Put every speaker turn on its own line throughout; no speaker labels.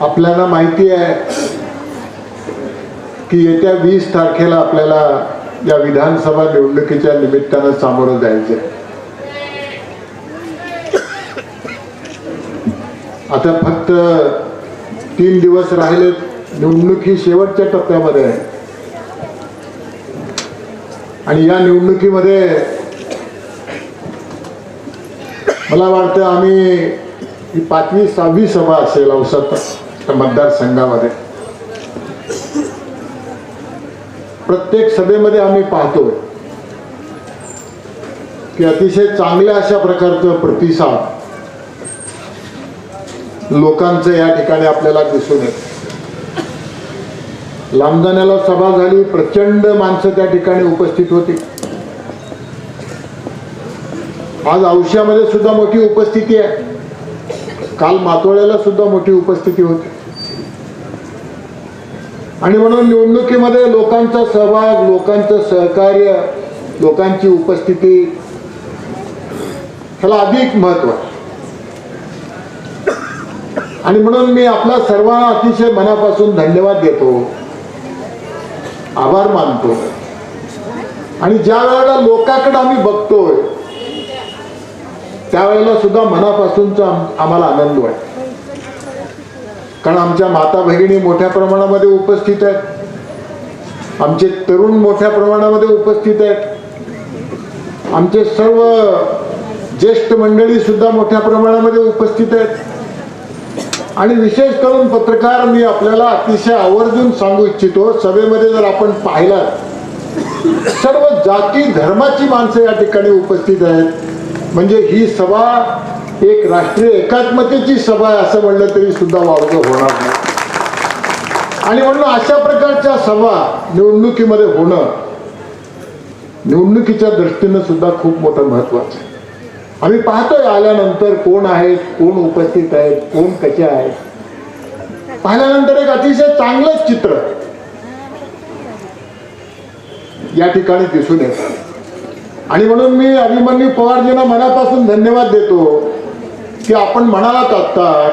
आपल्याला माहिती आहे की येत्या वीस तारखेला आपल्याला या विधानसभा निवडणुकीच्या निमित्तानं सामोरं जायचं आहे आता फक्त तीन दिवस राहिले निवडणुकी शेवटच्या टप्प्यामध्ये आहे. आणि या निवडणुकीमध्ये मला वाटतं आम्ही ही पाचवी सहावी सभा असेल औसत मतदारसंघामध्ये प्रत्येक सभेमध्ये आम्ही पाहतोय की अतिशय चांगल्या अशा प्रकारचं प्रतिसाद लोकांचं या ठिकाणी आपल्याला दिसून येत. लांबजाण्याला सभा झाली प्रचंड माणसं त्या ठिकाणी उपस्थित होती. आज औष्यामध्ये सुद्धा मोठी उपस्थिती आहे. काल मातोळ्याला सुद्धा मोठी उपस्थिती होती. आणि म्हणून निवडणुकीमध्ये लोकांचा सहभाग लोकांचं सहकार्य लोकांची उपस्थिती ह्याला अधिक महत्त्व आहे. आणि म्हणून मी आपला सर्वांना अतिशय मनापासून धन्यवाद देतो. आभार मानतो. आणि ज्या वेळेला लोकांकडे आम्ही बघतोय त्यावेळेला सुद्धा मनापासूनचा आम्हाला आनंद वाटतो कारण आमच्या माता भगिनी मोठ्या प्रमाणामध्ये उपस्थित आहेत. आमचे तरुण मोठ्या प्रमाणामध्ये उपस्थित आहेत. आमचे सर्व ज्येष्ठ मंडळी सुद्धा मोठ्या प्रमाणामध्ये उपस्थित आहेत. आणि विशेष करून पत्रकार मी आपल्याला अतिशय आवर्जून सांगू इच्छितो सभेमध्ये जर आपण पाहिलं सर्व जाती धर्माची माणसं या ठिकाणी उपस्थित आहेत. म्हणजे ही सभा एक राष्ट्रीय एकात्मतेची सभा आहे असं म्हणलं तरी सुद्धा वावगं होणार नाही. आणि म्हणून अशा प्रकारच्या सभा निवडणुकीमध्ये होणं निवडणुकीच्या दृष्टीनं सुद्धा खूप मोठं महत्वाचं आहे. आम्ही पाहतोय आल्यानंतर कोण आहेत कोण उपस्थित आहेत कोण कसे आहेत. पाहिल्यानंतर एक अतिशय चांगलंच चित्र या ठिकाणी दिसून येतं. आणि म्हणून मी अभिमन्यू पवारजींना मनापासून धन्यवाद देतो की आपण म्हणालात आत्ता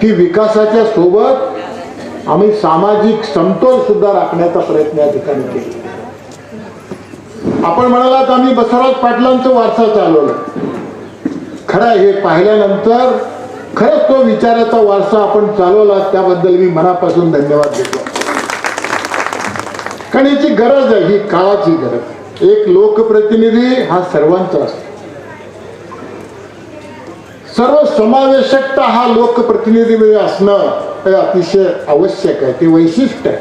की विकासाच्या सोबत आम्ही सामाजिक समतोल सुद्धा राखण्याचा प्रयत्न या ठिकाणी केला. आपण म्हणालात आम्ही बसवराज पाटलांचं वारसा चालवलं. खरं हे पाहिल्यानंतर खरंच तो विचाराचा वारसा आपण चालवला त्याबद्दल मी मनापासून धन्यवाद देतो. कारण याची गरज आहे ही काळाची गरज आहे. एक लोकप्रतिनिधी हा सर्वांचा असतो. सर्व समावेशकता हा लोकप्रतिनिधीमध्ये असणं हे अतिशय आवश्यक आहे ते वैशिष्ट्य आहे.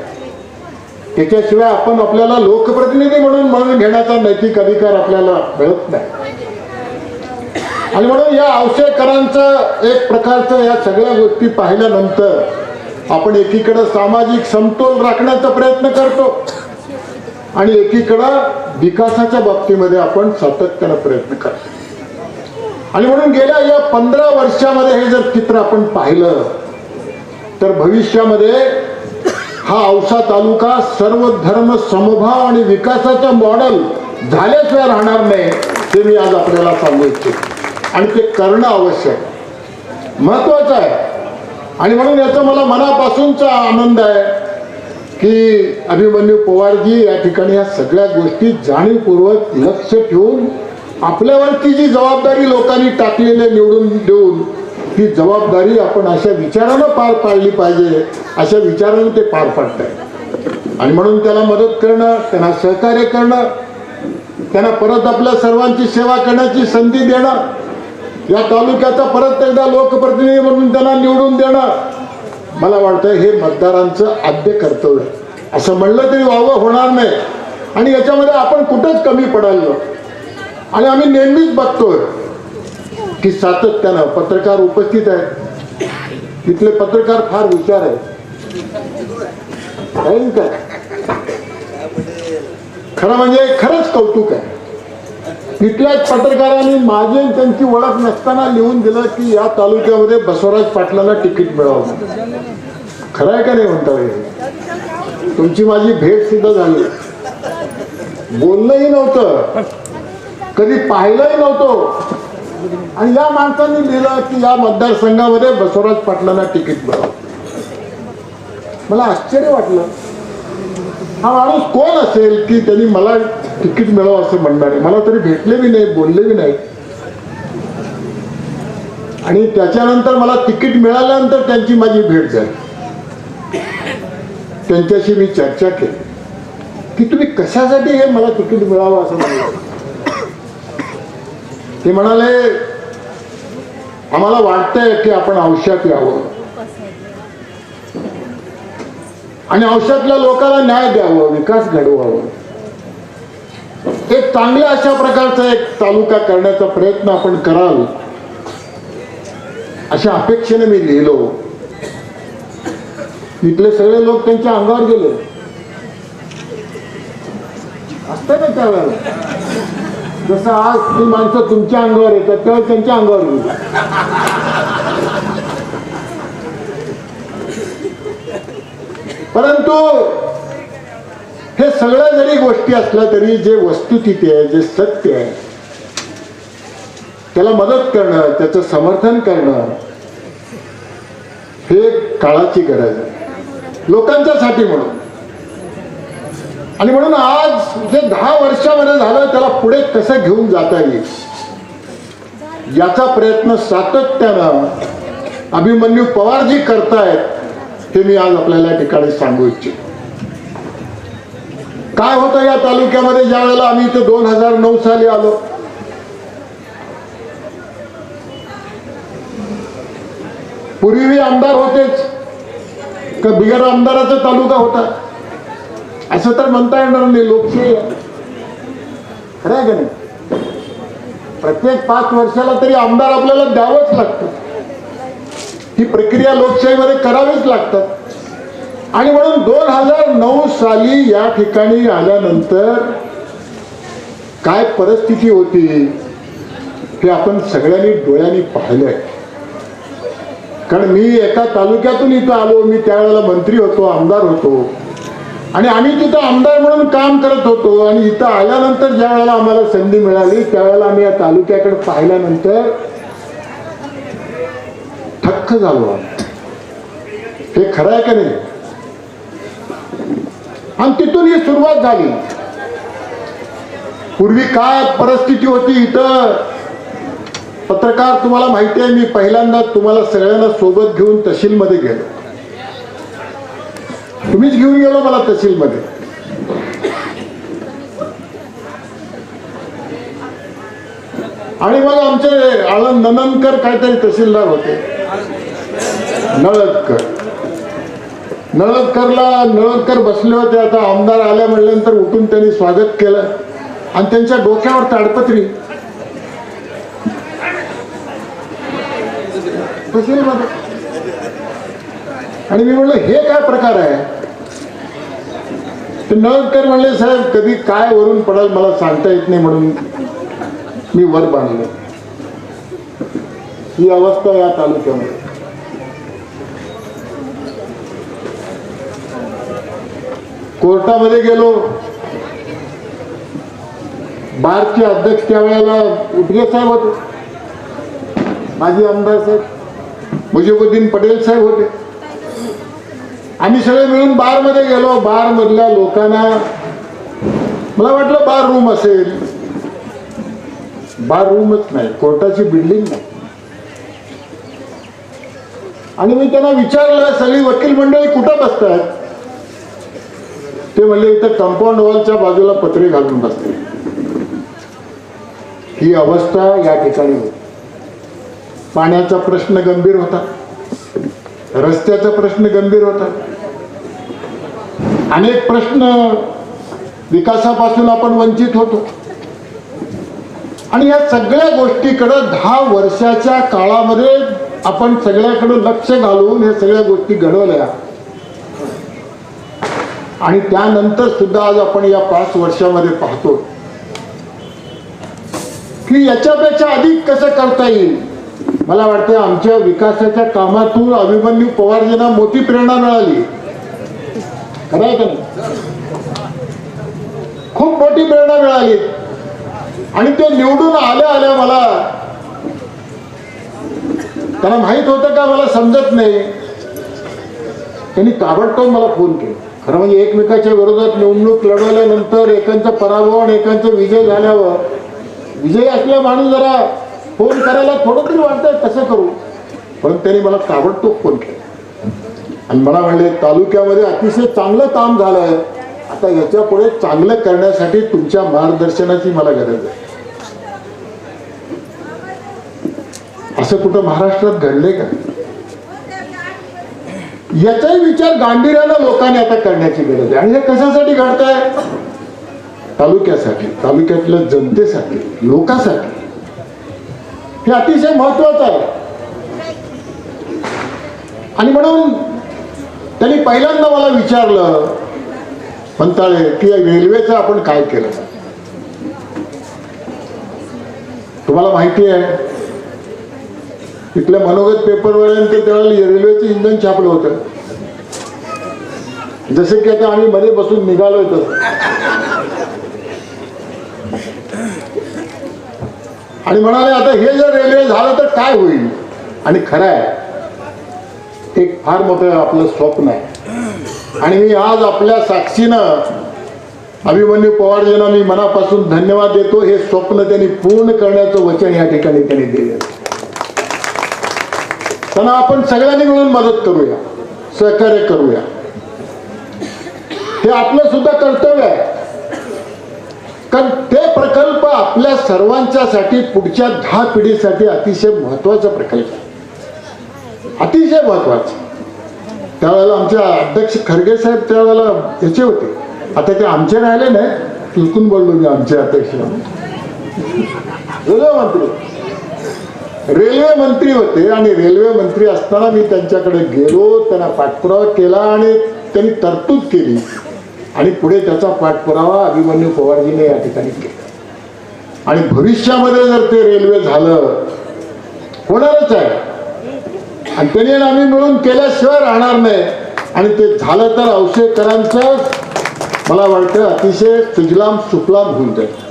त्याच्याशिवाय आपण आपल्याला लोकप्रतिनिधी म्हणून म्हणून घेण्याचा नैतिक अधिकार आपल्याला मिळत नाही. आणि म्हणून या आवश्यकरांचं एक प्रकारचं या सगळ्या गोष्टी पाहिल्यानंतर आपण एकीकडं सामाजिक समतोल राखण्याचा प्रयत्न करतो. आणि एकीकडं विकासाच्या बाबतीमध्ये आपण सातत्यानं प्रयत्न करतो आणि म्हणून गेल्या या पंधरा वर्षामध्ये हे जर चित्र आपण पाहिलं तर भविष्यामध्ये हा औसा तालुका सर्व धर्म समभाव आणि विकासाचा मॉडेल झाल्याशिवाय राहणार नाही ते मी आज आपल्याला सांगू इच्छितो. आणि ते करणं आवश्यक महत्वाचं आहे. आणि म्हणून याचा मला मनापासूनचा आनंद आहे. की अभिमन्यू पवारजी या ठिकाणी या सगळ्या गोष्टी जाणीवपूर्वक लक्ष ठेवून आपल्यावरती जी जबाबदारी लोकांनी टाकलेली निवडून देऊन ती जबाबदारी आपण अशा विचारानं पार पाडली पाहिजे अशा विचारानं ते पार पाडत आहे आणि म्हणून त्याला मदत करणं त्यांना सहकार्य करणं त्यांना परत आपल्या सर्वांची सेवा करण्याची संधी देणं या तालुक्याचा परत एकदा लोकप्रतिनिधी म्हणून त्यांना निवडून देणं मला वाटतं हे मतदारांचं आद्य कर्तव्य आहे. असं म्हणलं तरी वावं होणार नाही. आणि याच्यामध्ये आपण कुठंच कमी पडायला आणि आम्ही नेहमीच बघतोय की सातत्यानं पत्रकार उपस्थित आहेत. तिथले पत्रकार फार विचार आहेत. आहे काय? खरं म्हणजे खरंच कौतुक आहे. तिथल्याच पत्रकारांनी माझी त्यांची ओळख नसताना लिहून दिलं की या तालुक्यामध्ये बसवराज पाटलांना तिकीट मिळावं खरं आहे का नाही म्हणता तुमची माझी भेट सुद्धा झाली. बोललंही नव्हतं. कधी पाहिलंही नव्हतं. आणि या माणसांनी लिहिलं की या मतदारसंघामध्ये बसवराज पाटलांना तिकीट मिळावं. मला आश्चर्य वाटलं. हा माणूस कोण असेल की त्यांनी मला तिकीट मिळावं असं म्हणणार आहे? मला तरी भेटले बी नाही बोलले बी नाही. आणि त्याच्यानंतर मला तिकीट मिळाल्यानंतर त्यांची माझी भेट झाली. त्यांच्याशी मी चर्चा केली. की तुम्ही कशासाठी हे मला तिकीट मिळावं असं म्हणलं? ते म्हणाले आम्हाला वाटतंय की आपण आयुष्यात यावं आणि औषधल्या लोकांना न्याय द्यावं विकास घडवावा. एक चांगल्या अशा प्रकारचा एक तालुका करण्याचा प्रयत्न आपण कराल अशा अपेक्षेने मी लिहिलो. इथले सगळे लोक त्यांच्या अंगावर गेले. असत ना त्यावेळेला? जसं आज ती माणसं तुमच्या अंगावर येतात तेव्हा त्यांच्या अंगावर गेली परंतु हे सगळ्या जरी गोष्टी असल्या तरी जे वस्तुस्थिती आहे जे सत्य आहे त्याला मदत करणं त्याचं समर्थन करणं हे काळाची गरज आहे. लोकांच्यासाठी म्हणून. आणि म्हणून आज जे दहा वर्षामध्ये झालं त्याला पुढे कसं घेऊन जाता येईल? याचा प्रयत्न सातत्यानं अभिमन्यू पवारजी करतायत. हे मी आज आपल्याला ठिकाणी सांगू इच्छितो. काय होतं या तालुक्यामध्ये? ज्या वेळेला आम्ही इथे दोन हजार नऊ साली आलो पूर्वी आमदार होतेच का बिगर आमदाराचा तालुका होता. असं तर म्हणता येणार नाही लोकशाही खरं आहे का नाही? प्रत्येक पाच वर्षाला तरी आमदार आपल्याला द्यावंच लागतं. ही प्रक्रिया लोकशाहीमध्ये करावीच लागतात. आणि म्हणून दोन हजार नऊ साली या ठिकाणी आल्यानंतर काय परिस्थिती होती हे आपण सगळ्यांनी डोळ्यांनी पाहिलंय. कारण मी एका तालुक्यातून इथं आलो मी त्यावेळेला मंत्री होतो आमदार होतो. आणि आम्ही तिथं आमदार म्हणून काम करत होतो. आणि इथं आल्यानंतर ज्या वेळेला आम्हाला संधी मिळाली त्यावेळेला आम्ही या तालुक्याकडे पाहिल्यानंतर थक्क झालो हे खरं आहे का नाही? आणि तिथून ही सुरुवात झाली. पूर्वी काय परिस्थिती होती इथं? पत्रकार तुम्हाला माहिती आहे मी पहिल्यांदा तुम्हाला सगळ्यांना सोबत घेऊन तहसीलमध्ये गेलो. तुम्हीच घेऊन गेलो मला तहसीलमध्ये. आणि मग आमचे आळंद नननकर काहीतरी तहसीलदार होते. नळदकर. नळदकरला नळदकर बसले होते. आता आमदार आल्या म्हणल्यानंतर उठून त्यांनी स्वागत केलं. आणि त्यांच्या डोक्यावर ताडपत्री. आणि मी म्हणलं हे काय प्रकार आहे? ते नळदकर म्हणले साहेब कधी काय वरून पडाल मला सांगता येत नाही म्हणून मी वर बांधलं. ही अवस्था या तालुक्यामध्ये. कोर्टामध्ये गेलो. बारचे अध्यक्ष त्यावेळेला उठगे साहेब होते. माजी आमदार साहेब. मुजिबुद्दीन पटेल साहेब होते. आम्ही सगळे मिळून बारमध्ये गेलो. बार मधल्या लोकांना मला वाटलं बार रूम असेल. बार रूमच नाही. कोर्टाची बिल्डिंग नाही. आणि मी त्यांना विचारलं सगळी वकील मंडळी कुठं बसतात ते म्हणले इथं कंपाऊंड वॉलच्या बाजूला पत्रे घालून बसते. ही अवस्था या ठिकाणी होती. पाण्याचा प्रश्न गंभीर होता. रस्त्याचा प्रश्न गंभीर होता. अनेक प्रश्न विकासापासून आपण वंचित होतो. आणि या सगळ्या गोष्टीकडं दहा वर्षाच्या काळामध्ये आपण सगळ्याकडून लक्ष घालून हे सगळ्या गोष्टी घडवल्या. आणि त्यानंतर सुद्धा आज आपण या पाच वर्षामध्ये पाहतो. की याच्यापेक्षा अधिक कसं करता येईल? मला वाटतं आमच्या विकासाच्या कामातून अभिमन्यू पवारजींना मोठी प्रेरणा मिळाली. खरं आहे का खूप मोठी प्रेरणा मिळाली. आणि ते निवडून आल्या आल्या मला त्यांना माहीत होतं का? मला समजत नाही. त्यांनी ताबडतोब मला फोन केला. खरं म्हणजे एकमेकाच्या विरोधात निवडणूक लढवल्यानंतर एकांचा पराभव आणि एकांचा विजय झाल्यावर विजय असल्या माणूस जरा फोन करायला थोडं तरी वाटतंय कसं करू. पण त्यांनी मला ताबडतोब फोन केला. आणि मला म्हणले तालुक्यामध्ये अतिशय चांगलं काम झालं आहे आता याच्यापुढे चांगलं करण्यासाठी तुमच्या मार्गदर्शनाची मला गरज आहे. असं कुठं महाराष्ट्रात घडले का? याचाही विचार गांभीर्यानं लोकांनी आता करण्याची गरज आहे. आणि हे कशासाठी घडतंय? तालुक्यासाठी तालुक्यातल्या जनतेसाठी लोकांसाठी. हे अतिशय महत्वाचं आहे. आणि म्हणून त्यांनी पहिल्यांदा मला विचारलं म्हणताळे की रेल्वेचं आपण काय केलं? तुम्हाला माहिती आहे इथल्या मनोगत पेपरवाल्यांचं त्यावेळेला रेल्वेचं इंधन छापलं होतं. जसं की आता आम्ही मध्ये बसून निघालोय होतो आणि म्हणाले आता हे जर रेल्वे झालं तर काय होईल? आणि खरं आहे एक फार मोठं आपलं स्वप्न आहे. आणि मी आज आपल्या साक्षीनं अभिमन्यू पवारजींना मी मनापासून धन्यवाद देतो. हे स्वप्न त्यांनी पूर्ण करण्याचं वचन या ठिकाणी त्यांनी दिले त्यांना आपण सगळ्यांनी मिळून मदत करूया. सहकार्य करूया. हे आपलं सुद्धा कर्तव्य आहे. कारण ते प्रकल्प आपल्या सर्वांच्यासाठी पुढच्या दहा पिढीसाठी अतिशय महत्त्वाचा प्रकल्प आहे. अतिशय महत्त्वाचा त्यावेळेला आमच्या अध्यक्ष खरगे साहेब त्यावेळेला याचे होते. आता ते आमचे राहिले नाही. चुकून बोललो मी आमचे अध्यक्ष. मंत्री. रेल्वे मंत्री होते आणि रेल्वे मंत्री असताना मी त्यांच्याकडे गेलो त्यांना पाठपुरावा केला आणि त्यांनी तरतूद केली. आणि पुढे त्याचा पाठपुरावा अभिमन्यू पवारजीने या ठिकाणी केला. आणि भविष्यामध्ये जर ते रेल्वे झालं होणारच आहे. आणि त्यांनी आम्ही मिळून केल्याशिवाय राहणार नाही. आणि ते झालं तर औषधकरांचं मला वाटतं अतिशय सुजलाम सुफलाम होऊन जाईल.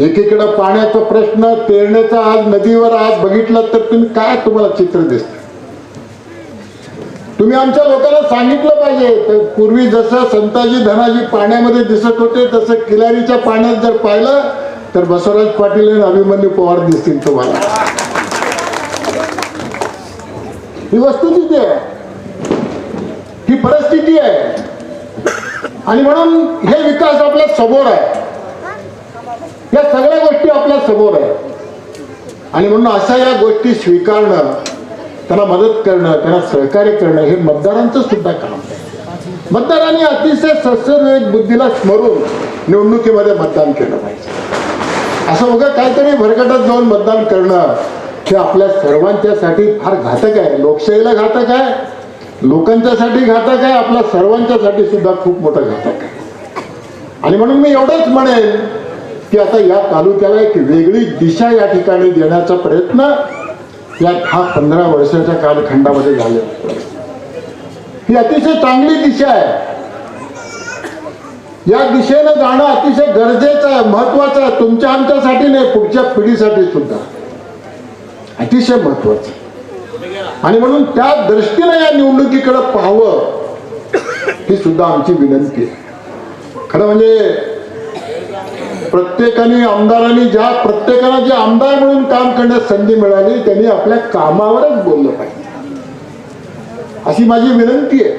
एकीकडं पाण्याचा प्रश्न पेरण्याचा आज नदीवर आज बघितलं तर तुम्ही काय तुम्हाला चित्र दिसत? तुम्ही आमच्या लोकांना सांगितलं पाहिजे. पूर्वी जसं संताजी धनाजी पाण्यामध्ये दिसत होते तसं किलारीच्या पाण्यात जर पाहिलं तर बसवराज पाटील आणि अभिमन्यू पवार दिसतील तुम्हाला. ही वस्तुस्थिती आहे. ही परिस्थिती आहे. आणि म्हणून हे विकास आपल्यासमोर आहे. या सगळ्या गोष्टी आपल्यासमोर आहेत. आणि म्हणून अशा या गोष्टी स्वीकारणं त्यांना मदत करणं त्यांना सहकार्य करणं हे मतदारांचं सुद्धा काम आहे. मतदारांनी अतिशय सत्सर्विक बुद्धीला स्मरून निवडणुकीमध्ये मतदान केलं पाहिजे. असं उगा काहीतरी भरकटत जाऊन मतदान करणं हे आपल्या सर्वांच्यासाठी फार घातक आहे. लोकशाहीला घातक आहे लोकांच्यासाठी घातक आहे आपल्या सर्वांच्यासाठी सुद्धा खूप मोठं घातक आहे. आणि म्हणून मी एवढंच म्हणेन की आता या तालुक्याला एक वेगळी दिशा या ठिकाणी देण्याचा प्रयत्न या दहा पंधरा वर्षाच्या कालखंडामध्ये झाले. ही अतिशय चांगली दिशा आहे. या दिशेनं जाणं अतिशय गरजेचं आहे महत्वाचं आहे. तुमच्या आमच्यासाठी नाही पुढच्या पिढीसाठी सुद्धा. अतिशय महत्वाचं आणि म्हणून त्या दृष्टीनं या निवडणुकीकडे पाहावं ही सुद्धा आमची विनंती आहे. खरं म्हणजे प्रत्येकाने आमदारांनी ज्या प्रत्येकाला जे आमदार म्हणून काम करण्यास संधी मिळाली त्यांनी आपल्या कामावरच बोललं पाहिजे. अशी माझी विनंती आहे.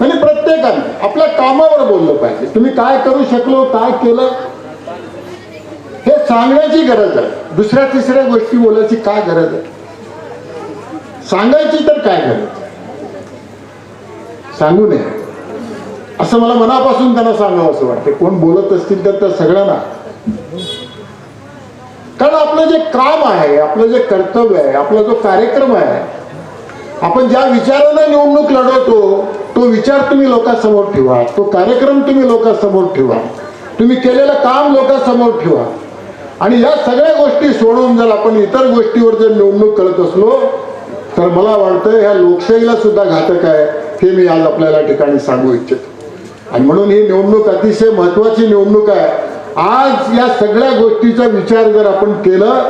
म्हणजे प्रत्येकाने आपल्या कामावर बोललं पाहिजे. तुम्ही काय करू शकलो काय केलं हे सांगण्याची गरज आहे. दुसऱ्या तिसऱ्या गोष्टी बोलायची काय गरज आहे? सांगायची तर काय गरज सांगू नये. असं मला मनापासून त्यांना सांगावं असं वाटतं. कोण बोलत असतील तर त्या सगळ्यांना. कारण आपलं जे काम आहे आपलं जे कर्तव्य आहे आपला जो कार्यक्रम आहे आपण ज्या विचारानं निवडणूक लढवतो तो विचार तुम्ही लोकांसमोर ठेवा. तो कार्यक्रम तुम्ही लोकांसमोर ठेवा. तुम्ही केलेलं काम लोकांसमोर ठेवा. आणि या सगळ्या गोष्टी सोडून जर आपण इतर गोष्टीवर जर निवडणूक करत असलो तर मला वाटतं ह्या लोकशाहीला सुद्धा घातक आहे हे मी आज आपल्याला ठिकाणी सांगू इच्छितो. आणि म्हणून ही निवडणूक अतिशय महत्वाची निवडणूक आहे. आज या सगळ्या गोष्टीचा विचार जर आपण केलं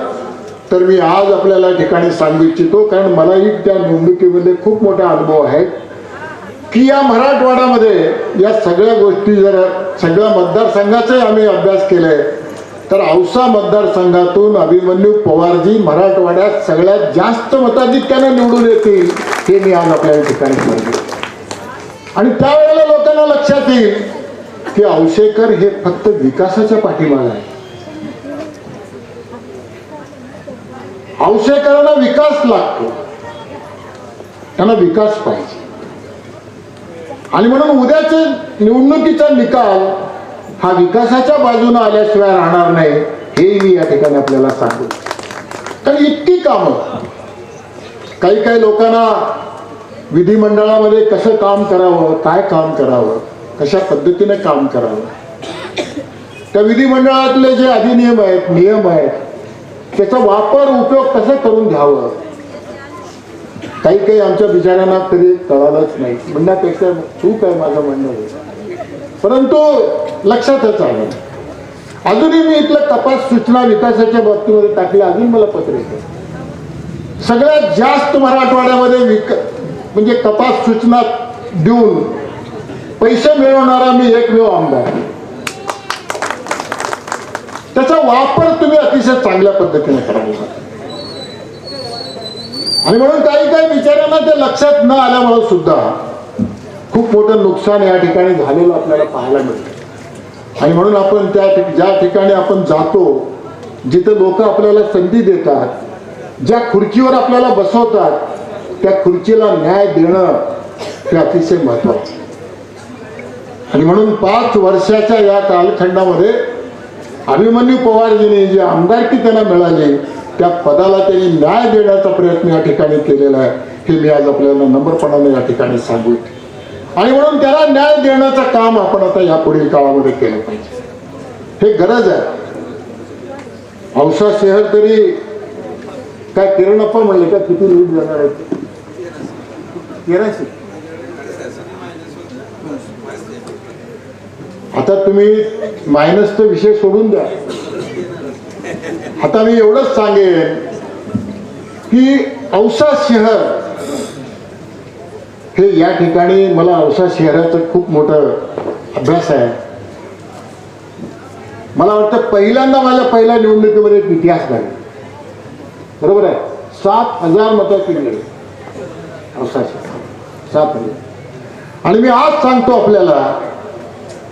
तर मी आज आपल्याला या ठिकाणी सांगू इच्छितो कारण मलाही त्या निवडणुकीमध्ये खूप मोठा अनुभव आहे की या मराठवाड्यामध्ये या सगळ्या गोष्टी जर सगळ्या मतदारसंघाचाही आम्ही अभ्यास केलाय तर औसा मतदारसंघातून अभिमन्यू पवारजी मराठवाड्यात सगळ्यात जास्त मताधिक्याने निवडून येतील हे मी आज आपल्या या ठिकाणी सांगितलं आणि त्यावेळेला लोकांना लक्षात येईल की औशेकर हे फक्त विकासाच्या पाठीमागे आहे औशेकरांना विकास लागतो. त्यांना विकास पाहिजे. आणि म्हणून उद्याचे निवडणुकीचा निकाल हा विकासाच्या बाजूने आल्याशिवाय राहणार नाही हे मी या ठिकाणी आपल्याला सांगू. कारण इतकी कामं काही काही लोकांना विधिमंडळामध्ये कसं काम करावं काय काम करावं कशा पद्धतीने काम करावं? त्या विधिमंडळातले जे अधिनियम आहेत नियम आहेत त्याचा वापर उपयोग कसं करून घ्यावं? काही काही आमच्या बिचाऱ्यांना तरी कळालंच नाही. म्हणण्यापेक्षा चूक आहे माझं म्हणणं परंतु लक्षातच आलं. अजूनही मी इथलं तपास सूचना विकासाच्या बाबतीमध्ये टाकली अजून मला पत्र येतं. सगळ्यात जास्त मराठवाड्यामध्ये विक म्हणजे तपास सूचना देऊन पैसे मिळवणारा मी एकमेव आमदार. त्याचा वापर तुम्ही अतिशय चांगल्या पद्धतीने करावा आणि म्हणून काही काही विचारांना ते लक्षात न आल्यामुळे सुद्धा खूप मोठं नुकसान या ठिकाणी झालेलं आपल्याला पाहायला मिळतं. आणि म्हणून आपण त्या ज्या ठिकाणी आपण जातो जिथं लोक आपल्याला संधी देतात ज्या खुर्चीवर आपल्याला बसवतात त्या खुर्चीला न्याय देणं हे अतिशय महत्वाचं. आणि म्हणून पाच वर्षाच्या या कालखंडामध्ये अभिमन्यू पवारजीने जी आमदारकी त्यांना मिळाली त्या पदाला त्यांनी न्याय देण्याचा प्रयत्न या ठिकाणी केलेला आहे हे मी आज आपल्याला नम्रपणाने या ठिकाणी सांगू आणि म्हणून त्याला न्याय देण्याचं काम आपण आता यापुढील काळामध्ये केलं पाहिजे. हे गरज आहे. औसा शहर तरी काय किरणप्पा म्हणले का किती लीड जाणार आहे तेराशे आता तुम्ही मायनसचा विषय सोडून द्या. आता मी एवढंच सांगेन की औसा शहर हे या ठिकाणी मला औसा शहराचं खूप मोठं अभ्यास आहे. मला वाटतं पहिल्यांदा माझ्या पहिल्या निवडणुकीमध्ये एक इतिहास घडला बरोबर आहे? सात हजार मतं केली औसा शहर. सापडले. आणि मी आज सांगतो आपल्याला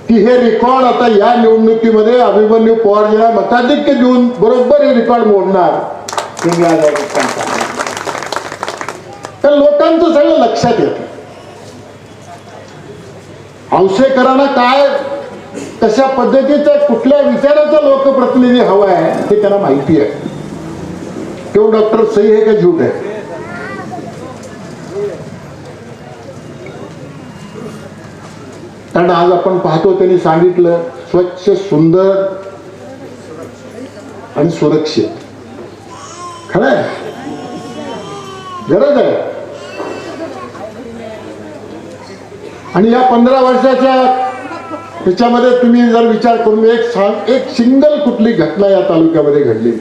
की हे रेकॉर्ड आता या निवडणुकीमध्ये अभिमन्यू पवारजीला मताधिक्य देऊन बरोबर हे रेकॉर्ड मोडणार हे मी आज तर लोकांचं सगळं लक्षात येतं. औसेकरांना काय कशा पद्धतीचा कुठल्या विचाराचा लोकप्रतिनिधी हवा आहे हे त्यांना माहिती आहे. तो डॉक्टर सही आहे का झूट आहे? कारण आज आपण पाहतो त्यांनी सांगितलं स्वच्छ सुंदर आणि सुरक्षित. खरं आहे गरज आहे. आणि या पंधरा वर्षाच्या त्याच्यामध्ये तुम्ही जर विचार करून एक सांग एक सिंगल कुठली घटना या तालुक्यामध्ये घडली?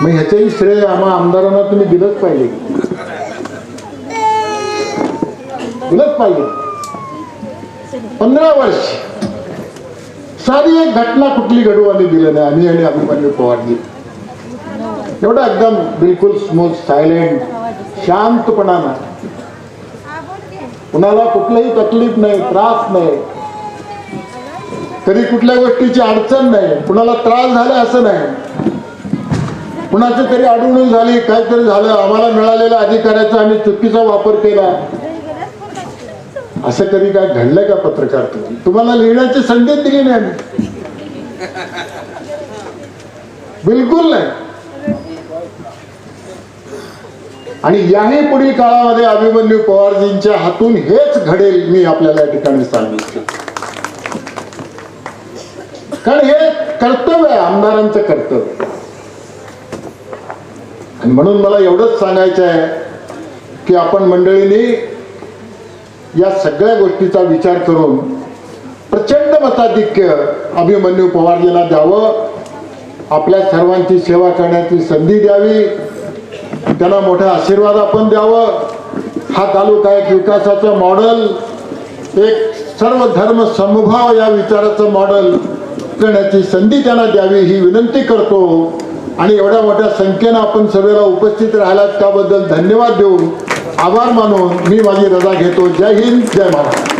मग ह्याचंही श्रेय आम्हा आमदारांना तुम्ही दिलंच पाहिजे. दिलंच पाहिजे. पंधरा वर्ष. साधी एक घटना कुठली घडू आली दिलं नाही. आम्ही आणि अभिमन्यू पवारजी एवढा एकदम बिलकुल स्मूथ सायलेंट शांतपणानं. कुणाला कुठलीही तकलीफ नाही त्रास नाही. कधी कुठल्या गोष्टीची अडचण नाही. कुणाला त्रास झाला असं नाही. कुणाची तरी अडवणूक झाली काहीतरी झालं. आम्हाला मिळालेल्या अधिकाऱ्याचा आम्ही चुकीचा वापर केला. असं कधी काय घडलंय का पत्रकार तुम्ही तुम्हाला लिहिण्याची संधी दिले नाही आम्ही. बिलकुल नाही. आणि याही पुढील काळामध्ये अभिमन्यू पवारजींच्या हातून हेच घडेल मी आपल्याला या ठिकाणी सांगितलं. कारण हे कर्तव्य आहे आमदारांचं कर्तव्य. आणि म्हणून मला एवढंच सांगायचं आहे की आपण मंडळींनी या सगळ्या गोष्टीचा विचार करून प्रचंड मताधिक्य अभिमन्यू पवारजीला द्यावं. आपल्या सर्वांची सेवा करण्याची संधी द्यावी. त्यांना मोठा आशीर्वाद आपण द्यावं. हा तालुका एक विकासाचं मॉडेल एक सर्व धर्म समभाव या विचाराचं मॉडेल करण्याची संधी त्यांना द्यावी ही विनंती करतो. आणि एवढ्या मोठ्या संख्येनं आपण सभेला उपस्थित राहिलात त्याबद्दल धन्यवाद देऊन आभार मानून मी माझी रजा घेतो. जय हिंद जय महाराष्ट्र.